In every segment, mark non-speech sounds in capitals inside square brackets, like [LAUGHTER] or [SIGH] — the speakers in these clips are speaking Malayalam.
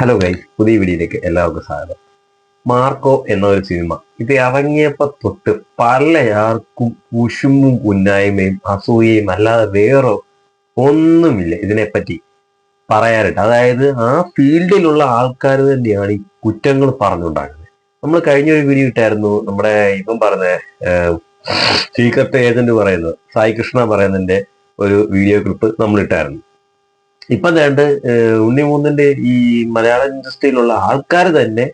ഹലോ ഗൈസ് പുതിയ വീഡിയോയിലേക്ക് എല്ലാവർക്കും സ്വാഗതം. മാർക്കോ എന്ന ഒരു സിനിമ ഇത് ഇറങ്ങിയപ്പോ തൊട്ട് പലയാർക്കും കുശുമ്പും ഉന്നായ്മയും അസൂയയും അല്ലാതെ വേറെ ഒന്നുമില്ല ഇതിനെപ്പറ്റി പറയാനായിട്ട്. അതായത് ആ ഫീൽഡിലുള്ള ആൾക്കാർ തന്നെയാണ് ഈ കുറ്റങ്ങൾ പറഞ്ഞുണ്ടാക്കുന്നത്. നമ്മൾ കഴിഞ്ഞ ഒരു വീഡിയോ ഇട്ടായിരുന്നു നമ്മുടെ ഇപ്പം പറഞ്ഞ സീക്രട്ട് ഏജന്റ് പറയുന്നത് സായി കൃഷ്ണ പറയുന്നതിന്റെ ഒരു വീഡിയോ ക്ലിപ്പ് നമ്മൾ ഇട്ടായിരുന്നു. ഇപ്പൊ ഏതാണ്ട് ഉണ്ണിമൂന്നിന്റെ ഈ മലയാള ഇൻഡസ്ട്രിയിലുള്ള ആൾക്കാർ തന്നെ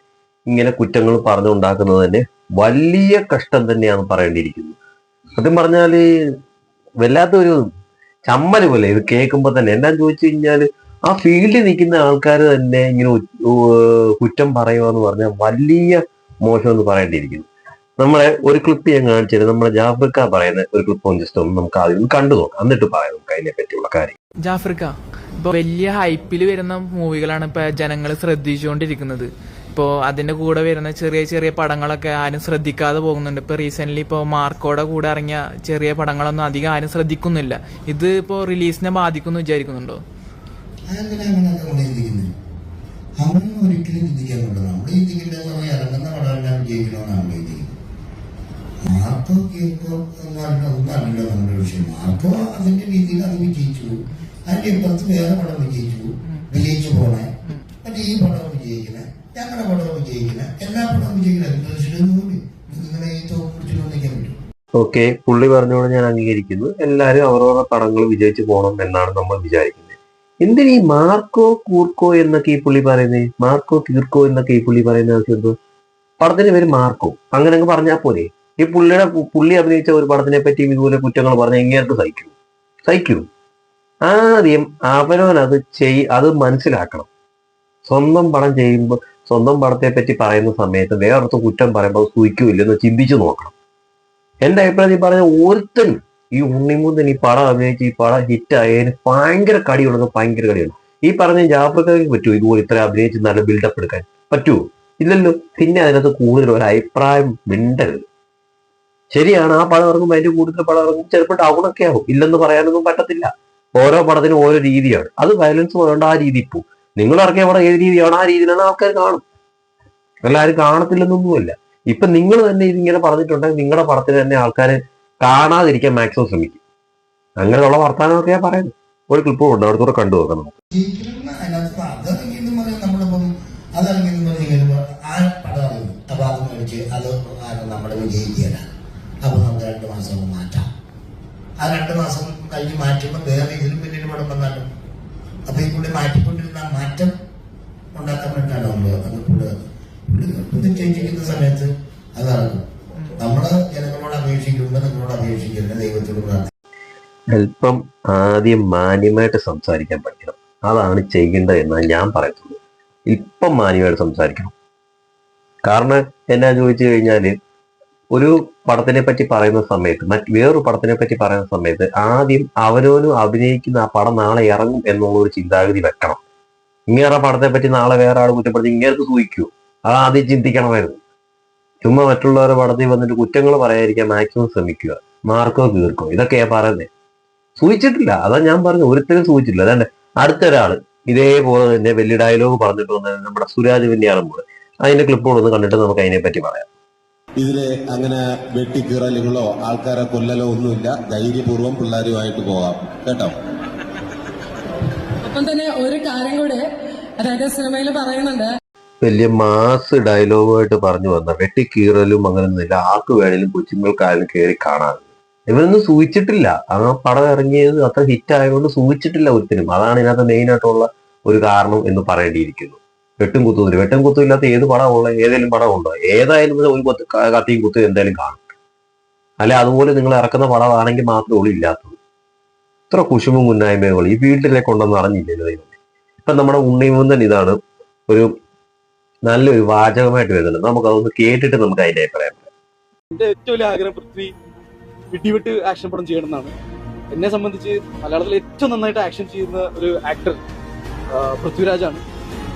ഇങ്ങനെ കുറ്റങ്ങൾ പറഞ്ഞുണ്ടാക്കുന്നത് തന്നെ വലിയ കഷ്ടം തന്നെയാണ് പറയേണ്ടിയിരിക്കുന്നത് സത്യം പറഞ്ഞാൽ വല്ലാത്തൊരു ചമ്മൽ പോലെ ഇത് കേൾക്കുമ്പോൾ തന്നെ. എന്താ ചോദിച്ചു കഴിഞ്ഞാൽ ആ ഫീൽഡിൽ നിൽക്കുന്ന ആൾക്കാർ തന്നെ ഇങ്ങനെ കുറ്റം പറയുക എന്ന് പറഞ്ഞാൽ വലിയ മോശം എന്ന് പറയേണ്ടിയിരിക്കുന്നു. നമ്മളെ ഒരു ക്ലിപ്പ് ഞാൻ കാണിച്ചത് നമ്മുടെ ജാഫ്രിക്ക പറയുന്ന ഒരു ക്ലിപ്പ് ജസ്റ്റ് നമുക്ക് ആദ്യം കണ്ടു നോക്കാം. എന്നിട്ട് പറയാം നമുക്ക് അതിനെ പറ്റിയുള്ള കാര്യം ജാഫ്രിക്ക ഇപ്പൊ വലിയ ഹൈപ്പിൽ വരുന്ന മൂവികളാണ് ഇപ്പൊ ജനങ്ങൾ ശ്രദ്ധിച്ചുകൊണ്ടിരിക്കുന്നത്. ഇപ്പോൾ അതിന്റെ കൂടെ വരുന്ന ചെറിയ ചെറിയ പടങ്ങളൊക്കെ ആരും ശ്രദ്ധിക്കാതെ പോകുന്നുണ്ട്. ഇപ്പൊ റീസെന്റ്ലി ഇപ്പോൾ മാർക്കോടെ കൂടെ ഇറങ്ങിയ ചെറിയ പടങ്ങളൊന്നും അധികം ആരും ശ്രദ്ധിക്കുന്നില്ല. ഇത് ഇപ്പോൾ റിലീസിനെ ബാധിക്കുമെന്ന് വിചാരിക്കുന്നുണ്ടോ? അങ്ങനെ നമ്മൾ മാർക്കോ അതിന്റെ രീതിയിൽ അത് വിജയിച്ചു. അതിന്റെ ഇപ്പുറത്ത് വേറെ പടം വിജയിച്ചു. വിജയിച്ചു പോണേ. മറ്റേ ഈ പടം വിജയിക്കണേ. ഞങ്ങളുടെ പടം വിജയിക്കണേ. എല്ലാ പടം വിജയിക്കണേ. നിങ്ങളെ ഈ തോക്ക് പറ്റും. ഓക്കെ പുള്ളി പറഞ്ഞോട് ഞാൻ അംഗീകരിക്കുന്നു. എല്ലാവരും അവരവരുടെ പടങ്ങൾ വിജയിച്ചു പോകണം എന്നാണ് നമ്മൾ വിചാരിക്കുന്നത്. എന്തിനീ മാർക്കോ കൂർക്കോ എന്നൊക്കെ ഈ പുള്ളി പറയുന്നത് മാർക്കോ കീർക്കോ എന്നൊക്കെ ഈ പുള്ളി പറയുന്ന ആവശ്യം എന്തോ? പടത്തിന്റെ പേര് മാർക്കോ. അങ്ങനെ അങ്ങ് പറഞ്ഞാൽ പോലെ ഈ പുള്ളിയുടെ പുള്ളി അഭിനയിച്ച ഒരു പടത്തിനെ പറ്റി ഇതുപോലെ കുറ്റങ്ങൾ പറഞ്ഞ എങ്ങനെയൊക്കെ സഹിക്കൂ? സഹിക്കൂ. ആദ്യം അവനവൻ അത് ചെയ് അത് മനസ്സിലാക്കണം. സ്വന്തം പടം ചെയ്യുമ്പോൾ സ്വന്തം പടത്തെ പറ്റി പറയുന്ന സമയത്ത് വേറൊരുത്ത കുറ്റം പറയുമ്പോൾ അത് സൂഹിക്കൂല്ലെന്ന് ചിന്തിച്ചു നോക്കണം. എന്റെ അഭിപ്രായത്തിൽ പറഞ്ഞ ഒരുത്തൻ ഈ ഉണ്ണിമുന്തൻ ഈ പടം അഭിനയിച്ച് ഈ പടം ഹിറ്റായതിന് ഭയങ്കര കടിയുള്ളത് ഭയങ്കര കടിയാണ് ഈ പറഞ്ഞ ജാഫ്രിക്കയ്ക്ക് പറ്റുമോ ഇതുപോലെ ഇത്ര അഭിനയിച്ച് നല്ല ബിൽഡപ്പ് എടുക്കാൻ. പറ്റുമോ ഇല്ലല്ലോ. പിന്നെ അതിനകത്ത് കൂടുതൽ ഒരു അഭിപ്രായം മിണ്ടരുത്. ശരിയാണ് ആ പടം ഇറങ്ങുമ്പോൾ അതിന്റെ കൂടുതൽ പടം ഇറങ്ങും ചിലപ്പോൾ ഡൗണൊക്കെ ആവും. ഇല്ലെന്ന് പറയാനൊന്നും പറ്റത്തില്ല. ഓരോ പടത്തിനും ഓരോ രീതിയാണ്. അത് വയലൻസ് വേണ്ട ആ രീതി പോകും നിങ്ങൾ ഇറങ്ങിയ പടം ഏത് രീതിയാണ് ആ രീതിയിലാണ് ആൾക്കാർ കാണും. എല്ലാവരും കാണത്തില്ലെന്നൊന്നുമില്ല. ഇപ്പൊ നിങ്ങൾ തന്നെ ഇതിങ്ങനെ പറഞ്ഞിട്ടുണ്ടെങ്കിൽ നിങ്ങളുടെ പടത്തിൽ തന്നെ ആൾക്കാരെ കാണാതിരിക്കാൻ മാക്സിമം ശ്രമിക്കും. അങ്ങനെയുള്ള വർത്തമാനമൊക്കെ ഞാൻ പറയുന്നത് ഒരു ക്ലിപ്പ് ഉണ്ട് അവിടെ കണ്ടു നോക്കാം നമുക്ക്. നമ്മുടെ അപ്പൊ നമുക്ക് രണ്ട് മാസം മാറ്റാം ആ രണ്ട് മാസം കഴിഞ്ഞ് മാറ്റുമ്പോൾ വേറെ ഇതിലും പിന്നീട് പടം വന്നാലും? അപ്പൊ ഈ പുള്ളി മാറ്റിക്കൊണ്ടിരുന്ന മാറ്റം ഉണ്ടാക്കാൻ വേണ്ടിയിട്ടാണ് നമ്മൾ പുള്ളി ചെയ്യിക്കുന്ന സമയത്ത് അതാണ്. നമ്മൾ ജനങ്ങളോട് അപേക്ഷിക്കുമ്പോൾ നിങ്ങളോട് അപേക്ഷിക്കുന്നത് ദൈവത്തോട് അല്പം ആദ്യം മാന്യമായിട്ട് സംസാരിക്കാൻ പറ്റണം അതാണ് ചെയ്യേണ്ടത് എന്നാണ് ഞാൻ പറയുന്നത്. ഇപ്പം മാന്യമായിട്ട് സംസാരിക്കണം. കാരണം എന്നാ ചോദിച്ചു കഴിഞ്ഞാൽ ഒരു പടത്തിനെ പറ്റി പറയുന്ന സമയത്ത് മറ്റ് വേറൊരു പടത്തിനെ പറ്റി പറയുന്ന സമയത്ത് ആദ്യം അവനോനും അഭിനയിക്കുന്ന ആ പടം നാളെ ഇറങ്ങും എന്നുള്ള ഒരു ചിന്താഗതി വെക്കണം. ഇങ്ങേറെ പടത്തെ പറ്റി നാളെ വേറെ ആൾ കുറ്റപ്പെടുത്തി ഇങ്ങേർക്ക് സൂഹിക്കൂ അത് ആദ്യം ചിന്തിക്കണമായിരുന്നു. ചുമ്മാ മറ്റുള്ളവരുടെ പടത്തിൽ വന്നിട്ട് കുറ്റങ്ങൾ പറയാതിരിക്കാൻ മാക്സിമം ശ്രമിക്കുക. മാർക്കോ കീർക്കോ ഇതൊക്കെയാ പറയുന്നത് സൂചിച്ചിട്ടില്ല. അതാ ഞാൻ പറഞ്ഞു ഒരുത്തരും സൂചിച്ചിട്ടില്ല. അതാണ്ട് അടുത്തൊരാൾ ഇതേപോലെ തന്നെ വലിയ ഡയലോഗ് പറഞ്ഞിട്ട് വന്നത് നമ്മുടെ സുരാജ് വെല്ലിയാറമ്പോൾ അതിന്റെ ക്ലിപ്പുകളൊന്ന് കണ്ടിട്ട് നമുക്ക് അതിനെ പറ്റി പറയാം. ഇതിൽ അങ്ങനെ വെട്ടിക്കീറലുകളോ ആൾക്കാരെ കൊല്ലലോ ഒന്നുമില്ല. ധൈര്യപൂർവം പിള്ളേരുമായിട്ട് പോകാം. കേട്ടോ? ഒപ്പം തന്നെ ഒരു കാര്യം കൂടെ അതായത് സിനിമയിൽ പറയുന്നുണ്ട്. വലിയ മാസ് ഡയലോഗുമായിട്ട് പറഞ്ഞു വന്ന വെട്ടിക്കീറലും അങ്ങനെയൊന്നുമില്ല ആർക്ക് വേണേലും കൊച്ചുങ്ങൾക്കായാലും കയറി കാണാൻ ഇവരൊന്നും സൂചിച്ചിട്ടില്ല. ആ പടം ഇറങ്ങിയത് അത്ര ഹിറ്റ് ആയതുകൊണ്ട് സൂചിച്ചിട്ടില്ല ഒരിക്കലും അതാണ് ഇതിനകത്ത് മെയിൻ ആയിട്ടുള്ള ഒരു കാരണം എന്ന് പറയേണ്ടിയിരിക്കുന്നു. വെട്ടും കുത്തുന്നില്ല വെട്ടും കുത്തും ഇല്ലാത്ത ഏത് പടമുള്ള ഏതെങ്കിലും പടം ഉണ്ടോ ഏതായാലും ഒരു കൊത്ത് കത്തിയും കുത്തും എന്തായാലും കാണും. അല്ലെ അതുപോലെ നിങ്ങൾ ഇറക്കുന്ന പടമാണെങ്കിൽ മാത്രമേ ഉള്ളൂ ഇല്ലാത്തത്. ഇത്ര കുശുമ്പും മുന്നായ്മകൾ ഈ വീട്ടിലെ കൊണ്ടൊന്നും അറിഞ്ഞില്ലല്ലോ ഇപ്പൊ നമ്മുടെ ഉണ്ണിമുന്തൻ ഇതാണ് ഒരു നല്ലൊരു വാചകമായിട്ട് വരുന്നുണ്ട് നമുക്ക് അതൊന്ന് കേട്ടിട്ട് നമുക്ക് അതിന്റെ അഭിപ്രായം. എന്റെ ഏറ്റവും വലിയ ആഗ്രഹം പൃഥ്വി വിട്ടിവിട്ട് ആക്ഷൻ പടം ചെയ്യണം എന്നാണ് എന്നെ സംബന്ധിച്ച് മലയാളത്തിൽ ഏറ്റവും നന്നായിട്ട് ആക്ഷൻ ചെയ്യുന്ന ഒരു ആക്ടർ പൃഥ്വിരാജാണ്.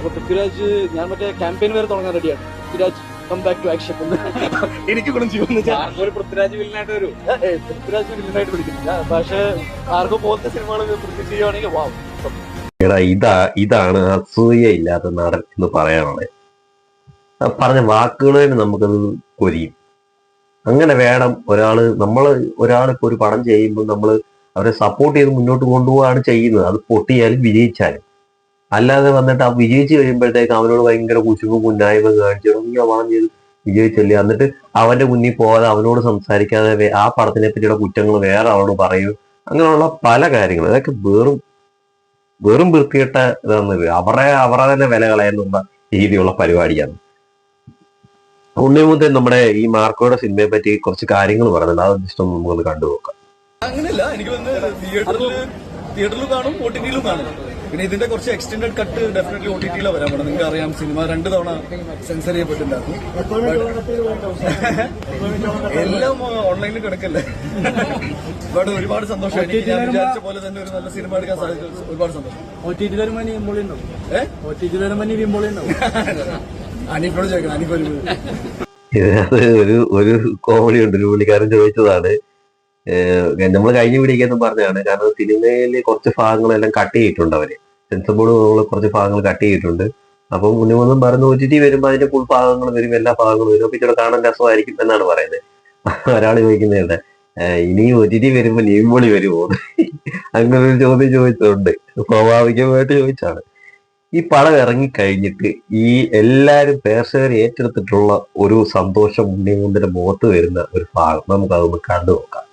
അപ്പൊ പൃഥ്വിരാജ് ഞാൻ മറ്റേ ക്യാമ്പയിൻ വരെ തുടങ്ങാൻ റെഡിയാണ് Prithviraj come back to action എനിക്ക് ഗുണം ചെയ്യുമെന്ന് ഒരു പൃഥ്വിരാജ് വില്ലനായിട്ട് വരും. പൃഥ്വിരാജ് വില്ലനായിട്ട് വിളിക്കുന്നില്ല പക്ഷേ ആർക്കോ പോലത്തെ സിനിമകൾ പൃഥ്വി ചെയ്യുവാണെങ്കിൽ വാവ് എടാ ഇതാ ഇതാണ് അസൂയ ഇല്ലാത്ത നടൻ എന്ന് പറയാനുള്ളത്. ആ പറഞ്ഞ വാക്കുകൾ തന്നെ നമുക്കത് കൊരിയും. അങ്ങനെ വേണം ഒരാൾ നമ്മൾ ഒരാളിപ്പോ ഒരു പണം ചെയ്യുമ്പോൾ നമ്മൾ അവരെ സപ്പോർട്ട് ചെയ്ത് മുന്നോട്ട് കൊണ്ടുപോവാണ് ചെയ്യുന്നത്. അത് പൊട്ടിയാലും വിജയിച്ചാലും. അല്ലാതെ വന്നിട്ട് ആ വിജയിച്ച് കഴിയുമ്പോഴത്തേക്ക് അവനോട് ഭയങ്കര കുശുമ്പും കുന്നായ്മ കാണിച്ചു നീ പടം ചെയ്ത് വിജയിച്ചല്ലേ എന്നിട്ട് അവന്റെ മുന്നിൽ പോകാതെ അവനോട് സംസാരിക്കാതെ ആ പടത്തിനെ പറ്റിയുള്ള കുറ്റങ്ങൾ വേറെ അവളോട് പറയും അങ്ങനെയുള്ള പല കാര്യങ്ങളും. അതൊക്കെ വെറും വെറും വൃത്തികെട്ട ഇതാണെന്നത് അവരെ അവരെ തന്നെ വില കളയുന്നുള്ള രീതിയുള്ള പരിപാടിയാണ്. ഉണ്ണിമുത്തൻ നമ്മുടെ ഈ മാർക്കോയുടെ സിനിമയെ പറ്റി കുറച്ച് കാര്യങ്ങൾ പറയുന്നുണ്ട്. അത് ഇഷ്ടം നമുക്ക് കണ്ടുപോക്കാം അങ്ങനെയല്ല എനിക്ക് തിയേറ്ററിൽ തിയേറ്ററിലും കാണും ഒ കാണും. പിന്നെ ഇതിന്റെ കുറച്ച് extended cut definitely O T ടിയിലാണ് വരാൻ പറ്റും നിങ്ങൾക്ക് അറിയാം സിനിമ രണ്ട് തവണ സെൻസർ ചെയ്യപ്പെട്ടിട്ടുണ്ടായിരുന്നു. എല്ലാം ഓൺലൈനിൽ കിടക്കല്ലേ? ബട്ട് ഒരുപാട് സന്തോഷം. എനിക്ക് ഞാൻ വിചാരിച്ച പോലെ തന്നെ ഒരു നല്ല സിനിമ എടുക്കാൻ സാധിച്ചു ഒരുപാട് സന്തോഷം. ഏഹ് അനീഫോട് ചോദിക്കണം. അനീഫ് ഒരു ഇതിനകത്ത് ഒരു ഒരു കോമഡി ഉണ്ട്. ഒരു പുള്ളിക്കാരൻ ചോദിച്ചതാണ് നമ്മൾ കഴിഞ്ഞ വീടിക്കുന്നു പറഞ്ഞതാണ്. കാരണം സിനിമയിൽ കുറച്ച് ഭാഗങ്ങളെല്ലാം കട്ട് ചെയ്തിട്ടുണ്ട് അവർ. സെൻസർ ബോർഡ് കുറച്ച് ഭാഗങ്ങൾ കട്ട് ചെയ്തിട്ടുണ്ട്. അപ്പം ഉണ്ണിമൊന്നും പറഞ്ഞു ഒ ടി ടി വരുമ്പോൾ അതിന്റെ ഫുൾ ഭാഗങ്ങൾ വരും എല്ലാ ഭാഗങ്ങളും വരും. അപ്പൊ ഇച്ചിരി കാണാൻ രസമായിരിക്കും എന്നാണ് പറയുന്നത്. [LAUGHS] ഒരാൾ ചോദിക്കുന്നുണ്ട് ഇനി ഒ ടി ടി വരുമ്പോൾ പൊളി വരുമോ? [LAUGHS] അങ്ങനെ ഒരു ചോദ്യം ചോദിച്ചിട്ടുണ്ട്. സ്വാഭാവികമായിട്ട് ചോദിച്ചാണ്. ഈ പടം ഇറങ്ങിക്കഴിഞ്ഞിട്ട് ഈ എല്ലാരും പ്രേക്ഷകർ ഏറ്റെടുത്തിട്ടുള്ള ഒരു സന്തോഷം ഉണ്ണിമുന്തിന്റെ മുഖത്ത് വരുന്ന ഒരു ഭാഗം നമുക്ക് അതൊന്ന് കണ്ടു നോക്കാം.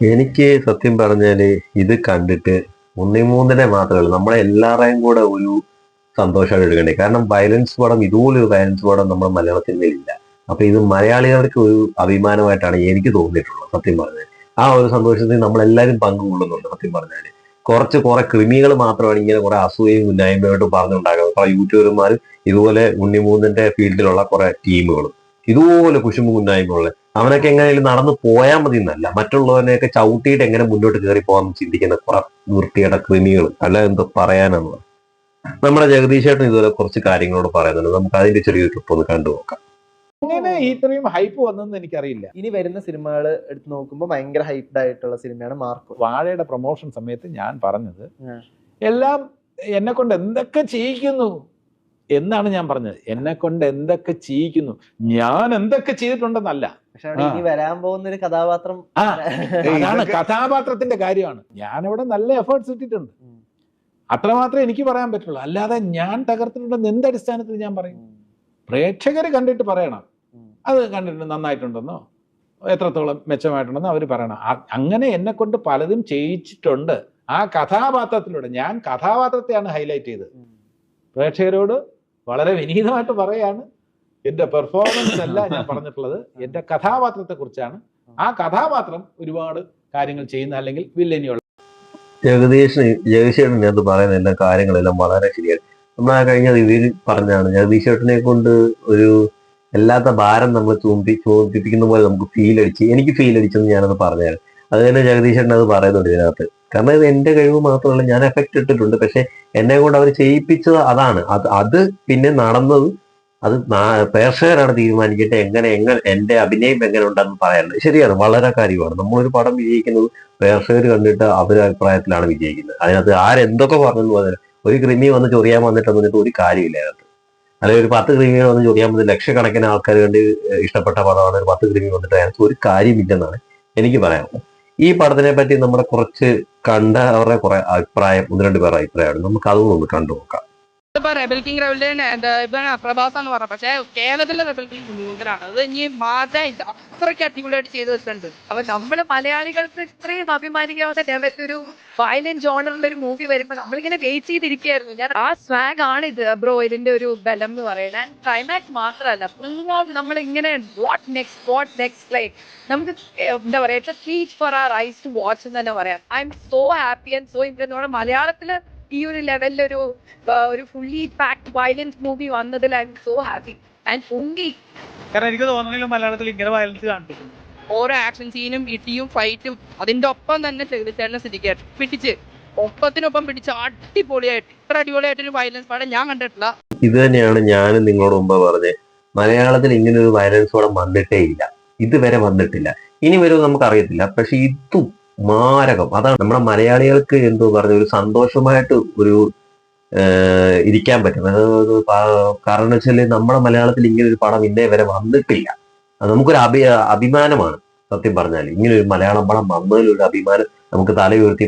എനിക്ക് സത്യം പറഞ്ഞാൽ ഇത് കണ്ടിട്ട് ഉണ്ണിമൂന്നിനെ മാത്രമല്ല നമ്മളെ എല്ലാവരെയും കൂടെ ഒരു സന്തോഷമാണ് എടുക്കേണ്ടത്. കാരണം വയലൻസ് പടം ഇതുപോലൊരു വയലൻസ് പടം നമ്മുടെ മലയാളത്തിൽ സിനിമയിലില്ല അപ്പൊ ഇത് മലയാളികൾക്ക് ഒരു അഭിമാനമായിട്ടാണ് എനിക്ക് തോന്നിയിട്ടുള്ളത് സത്യം പറഞ്ഞാൽ ആ ഒരു സന്തോഷത്തിൽ നമ്മളെല്ലാവരും പങ്കുകൊള്ളുന്നുണ്ട് സത്യം പറഞ്ഞാൽ കുറച്ച് കുറെ കൃമികൾ മാത്രമാണ് ഇങ്ങനെ കുറെ അസൂയയും ഉന്നായ്മയായിട്ടും പറഞ്ഞുണ്ടാക്കുന്നത് കുറെ യൂട്യൂബർമാർ ഇതുപോലെ ഉണ്ണിമൂന്നിന്റെ ഫീൽഡിലുള്ള കുറെ ടീമുകളും ഇതുപോലെ കുശുമ്പ് അവനൊക്കെ എങ്ങനെയും നടന്നു പോയാൽ മതി എന്നല്ല മറ്റുള്ളവനെയൊക്കെ ചവിട്ടിയിട്ട് എങ്ങനെ മുന്നോട്ട് കയറി പോകാൻ ചിന്തിക്കുന്ന കുറെ വൃത്തിയുടെ കൃമികൾ അല്ല എന്തോ പറയാനെന്നുള്ളത് നമ്മുടെ ജഗദീഷേട്ടൻ ഇതുപോലെ കുറച്ച് കാര്യങ്ങളോട് പറയുന്നുണ്ട്. നമുക്ക് അതിന്റെ ചെറിയൊരു ട്രിപ്പ് ഒന്ന് കണ്ടു നോക്കാം എങ്ങനെ ഇത്രയും ഹൈപ്പ് വന്നെന്ന് എനിക്കറിയില്ല. ഇനി വരുന്ന സിനിമകൾ എടുത്ത് നോക്കുമ്പോൾ ഭയങ്കര ഹൈപ്ഡ് ആയിട്ടുള്ള സിനിമയാണ് മാർക്ക്. വാഴയുടെ പ്രൊമോഷൻ സമയത്ത് ഞാൻ പറഞ്ഞത്. എല്ലാം എന്നെ കൊണ്ട് എന്തൊക്കെ ചെയ്യിക്കുന്നു എന്നാണ് ഞാൻ പറഞ്ഞത്. എന്നെ കൊണ്ട് എന്തൊക്കെ ചെയ്യിക്കുന്നു ഞാൻ എന്തൊക്കെ ചെയ്തിട്ടുണ്ടെന്നല്ല. പക്ഷെ ഇനി വരാൻ പോകുന്ന ഒരു കഥാപാത്രം അതാണ് കഥാപാത്രത്തിന്റെ കാര്യമാണ്. ഞാനിവിടെ നല്ല എഫേർട്സ് ഇട്ടിട്ടുണ്ട്. അത്ര അത്രമാത്രമേ എനിക്ക് പറയാൻ പറ്റുള്ളൂ. അല്ലാതെ ഞാൻ തകർത്തിട്ടുണ്ടെന്ന് എന്ത് അടിസ്ഥാനത്തിൽ ഞാൻ പറയും? പ്രേക്ഷകർ കണ്ടിട്ട് പറയണം. അത് കണ്ടിട്ട് നന്നായിട്ടുണ്ടെന്നോ? എത്രത്തോളം മെച്ചമായിട്ടുണ്ടെന്നോ അവർ പറയണം. അങ്ങനെ എന്നെ കൊണ്ട് പലതും ചെയ്യിച്ചിട്ടുണ്ട്. ആ കഥാപാത്രത്തിലൂടെ ഞാൻ കഥാപാത്രത്തെയാണ് ഹൈലൈറ്റ് ചെയ്തത്. പ്രേക്ഷകരോട് വളരെ വിനീതമായിട്ട് പറയാണ്. എന്റെ പെർഫോമൻസ് അല്ല ഞാൻ പറഞ്ഞിട്ടുള്ളത്. എന്റെ കഥാപാത്രത്തെ കുറിച്ചാണ് ആ കഥാപാത്രം ഒരുപാട് കാര്യങ്ങൾ ചെയ്യുന്ന അല്ലെങ്കിൽ വില്ലനിയുള്ള ജഗദീഷിന് ജഗദീഷേട്ടൻ അത് പറയുന്ന എല്ലാ കാര്യങ്ങളെല്ലാം വളരെ ശരിയാണ്. നമ്മൾ ആ കഴിഞ്ഞ റിവ്യൂവിൽ പറഞ്ഞാണ് ജഗദീഷേട്ടനെ കൊണ്ട് ഒരു എല്ലാത്ത ഭാരം നമ്മൾ ചൂണ്ടി ചോദിപ്പിക്കുന്ന പോലെ നമുക്ക് ഫീൽ അടിച്ച് എനിക്ക് ഫീൽ അടിച്ചെന്ന് ഞാനത് പറഞ്ഞാണ് അത് തന്നെ ജഗദീശൻ അത് പറയുന്നുണ്ട് ഇതിനകത്ത്. കാരണം ഇത് എന്റെ കഴിവ് മാത്രമല്ല ഞാൻ എഫക്റ്റ് ഇട്ടിട്ടുണ്ട്. പക്ഷെ എന്നെ കൊണ്ട് അവർ ചെയ്യിപ്പിച്ചത് അതാണ്. അത് അത് പിന്നെ നടന്നത് അത് പ്രേക്ഷകരാണ് തീരുമാനിക്കട്ടെ എങ്ങനെ എങ്ങനെ എന്റെ അഭിനയം എങ്ങനെ ഉണ്ടെന്ന് പറയാനുള്ളത്. ശരിയാണ് വളരെ കാര്യമാണ്. നമ്മളൊരു പടം വിജയിക്കുന്നത് പ്രേക്ഷകർ കണ്ടിട്ട് അവരുടെ അഭിപ്രായത്തിലാണ് വിജയിക്കുന്നത്. അതിനകത്ത് ആരെന്തൊക്കെ പറഞ്ഞു പറഞ്ഞാൽ ഒരു ക്രിമി വന്ന് ചൊറിയാൻ വന്നിട്ട് വന്നിട്ട് ഒരു കാര്യമില്ല അതിനകത്ത്. അല്ലെങ്കിൽ ഒരു പത്ത് ക്രിമികൾ വന്ന് ചോദിക്കാൻ ലക്ഷക്കണക്കിന് ആൾക്കാർ കണ്ട് ഇഷ്ടപ്പെട്ട പടമാണ് ഒരു പത്ത് ക്രിമി വന്നിട്ട് അതിനകത്ത് ഒരു കാര്യമില്ലെന്നാണ് എനിക്ക് പറയാം ഈ പടത്തിനെ പറ്റി നമ്മുടെ കുറച്ച് കണ്ട അവരുടെ കുറെ അഭിപ്രായം ഒന്ന് രണ്ട് പേരുടെ അഭിപ്രായമാണ്. നമുക്ക് അതൊന്നും ഒന്ന് കണ്ടു നോക്കാം. ഇപ്പൊ റെബൽ കിങ് റെബലിന്റെ എന്താ ഇതാണ് പ്രഭാസ് എന്ന് പറഞ്ഞത്. പക്ഷേ കേരളത്തിലെ റെബൽ കിങ് ഭയങ്കരാണ് അത് ഇനി മാറ്റായിട്ട് അത്രയ്ക്ക് അടിപൊളിയായിട്ട് ചെയ്തു വെച്ചിട്ടുണ്ട്. അപ്പൊ നമ്മൾ മലയാളികൾക്ക് ഇത്രയും അഭിമാനിക്കാവുന്ന ഒരു വയലന്റ് ജോണറിന്റെ ഒരു മൂവി വരുമ്പോ നമ്മളിങ്ങനെ വെയിറ്റ് ചെയ്തിരിക്കുകയായിരുന്നു. ഞാൻ ആ സ്വാഗ് ആണ് ഇത് ബ്രോ ഇതിന്റെ ഒരു ബലം എന്ന് പറയുന്നത്. ക്ലൈമാക്സ് മാത്രമല്ല ഫുൾ നമ്മൾ ഇങ്ങനെ what next what next like നമുക്ക് എന്താ പറയാ treat for our eyes to watch എന്ന് തന്നെ പറയാം. I'm so happy and so interest മലയാളത്തിൽ ഈ ഒരു ലെവലിലൊരു ഒരു ഫുള്ളി പാക്ഡ് വയലൻസ് മൂവി വന്നതിൽ I'm so happy and പൊങ്കി കാരണം എനിക്ക് തോന്നുന്നില്ല മലയാളത്തിൽ ഇങ്ങനെ വയലൻസ് കണ്ടിട്ടുണ്ട് ഓരോ ആക്ഷൻ സീനും ഇടിയും ഫൈറ്റും അതിന്റെ ഒപ്പം തന്നെ ചേട്ടനെ സ്ഥിതിക്കാൻ പിടിച്ച് ഒപ്പത്തിനൊപ്പം പിടിച്ച് അടിപൊളിയായിട്ട് ഇത്ര അടിപൊളിയായിട്ടൊരു വയലൻസ് പടം ഞാൻ കണ്ടിട്ടില്ല. ഇത് തന്നെയാണ് ഞാനും നിങ്ങളോട് മുമ്പ് പറഞ്ഞത്. മലയാളത്തിൽ ഇങ്ങനെ ഒരു വയലൻസ് പടം വന്നിട്ടേ ഇല്ല. ഇതുവരെ വന്നിട്ടില്ല. ഇനി വരും നമുക്ക് അറിയത്തില്ല പക്ഷെ ഇതും മാരകം. അതാണ് നമ്മുടെ മലയാളികൾക്ക് എന്തോ പറഞ്ഞ ഒരു സന്തോഷമായിട്ട് ഒരു ഇരിക്കാൻ പറ്റും അതായത് കാരണം വെച്ചാൽ നമ്മുടെ മലയാളത്തിൽ ഇങ്ങനെ ഒരു പടം ഇന്നേ വരെ വന്നിട്ടില്ല. അത് നമുക്കൊരു അഭി അഭിമാനമാണ്. സത്യം പറഞ്ഞാൽ ഇങ്ങനെ ഒരു മലയാളം പടം വന്നതിലൊരു അഭിമാനം നമുക്ക് തല ഉയർത്തി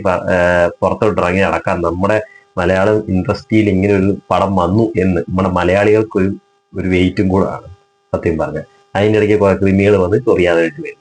പുറത്തോട്ട് ഇറങ്ങി നടക്കാൻ നമ്മുടെ മലയാളം ഇൻഡസ്ട്രിയിൽ ഇങ്ങനെ ഒരു പടം വന്നു എന്ന് നമ്മുടെ മലയാളികൾക്ക് ഒരു ഒരു വെയിറ്റും കൂടെ ആണ്. സത്യം പറഞ്ഞാൽ അതിനിടയ്ക്ക് കുറെ ക്രിമികൾ വന്ന് ചൊറിയാനായിട്ട് വരും